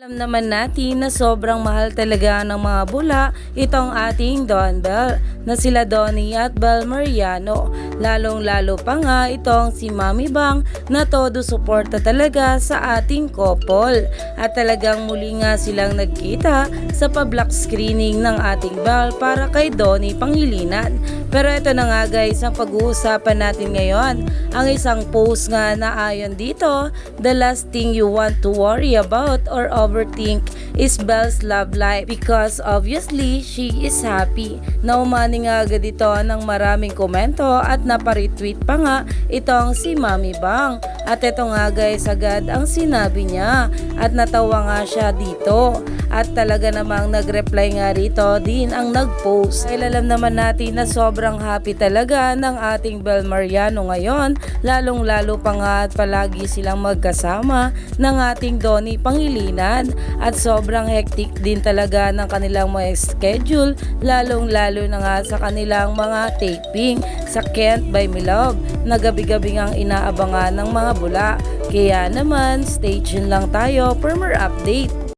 Alam naman natin na sobrang mahal talaga ng mga bula itong ating Don Bell na sila Donnie at Bel Mariano. Lalong lalo pa nga itong si Mami Bang na todo suporta talaga sa ating couple. At talagang muli nga silang nagkita sa pa-black screening ng ating Bell para kay Donnie Pangilinan. Pero ito na nga guys ang pag-uusapan natin ngayon. Ang isang post nga na ayon dito, the last thing you want to worry about or overthink is Belle's love life because obviously she is happy. Naumani nga agad ito ng maraming komento at naparetweet pa nga itong si Mami Bang. At ito nga guys agad ang sinabi niya at natawa nga siya dito. At talaga namang nag-reply nga rito din ang nag-post. Dahil alam naman natin na sobrang happy talaga ng ating Bel Mariano ngayon. Lalong lalo pa nga at palagi silang magkasama ng ating Donnie Pangilinan. At sobrang hectic din talaga ng kanilang mga schedule. Lalong lalo na nga sa kanilang mga taping sa Kent by Milove na gabi-gabi ang inaabangan ng mga bula. Kaya naman, stay tuned lang tayo for more update.